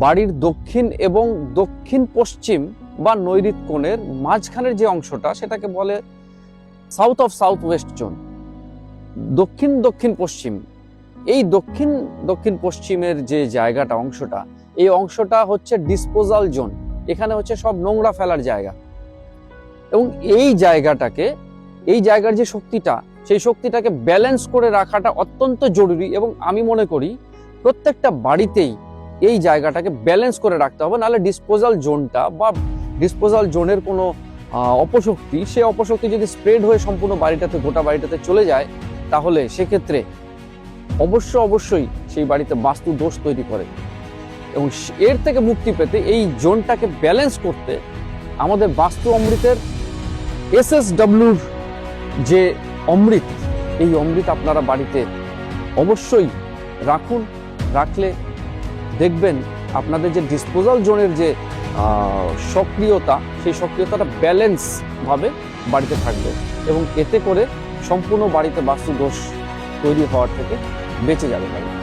বাড়ির দক্ষিণ এবং দক্ষিণ পশ্চিম বা নৈরিত কোণের মাঝখানের যে অংশটা, সেটাকে বলে south of south west zone দক্ষিণ দক্ষিণ, পশ্চিম। এই দক্ষিণ দক্ষিণ, পশ্চিমের যে জায়গাটা, অংশটা, এই অংশটা হচ্ছে ডিসপোজাল জোন এখানে হচ্ছে সব নোংরা ফেলার জায়গা। এবং এই জায়গাটাকে, এই জায়গার যে শক্তিটা, সেই শক্তিটাকে ব্যালেন্স করে রাখাটা অত্যন্ত জরুরি এবং আমি মনে করি প্রত্যেকটা বাড়িতেই এই জায়গাটাকে ব্যালেন্স করে রাখতে হবে, নাহলে ডিসপোজাল জোনটা বা ডিসপোজাল জোনের কোনো অপশক্তি, সে অপশক্তি যদি স্প্রেড হয়ে সম্পূর্ণ বাড়িটাতে, গোটা বাড়িটাতে চলে যায়, তাহলে সেক্ষেত্রে অবশ্য অবশ্যই সেই বাড়িতে বাস্তু দোষ তৈরি করে। এবং এর থেকে মুক্তি পেতে এই জোনটাকে ব্যালেন্স করতে আমাদের বাস্তু অমৃতের এস এস এসএসডব্লিউর যে অমৃত, এই অমৃত আপনারা বাড়িতে অবশ্যই রাখুন, রাখলে দেখবেন আপনাদের যে ডিসপোজাল জোনের যে সক্রিয়তা, সেই সক্রিয়তাটা ব্যালেন্সভাবে বাড়িতে থাকবে এবং এতে করে সম্পূর্ণ বাড়িতে বাস্তু দোষ তৈরি হওয়ার থেকে বেঁচে যাবে বাড়ি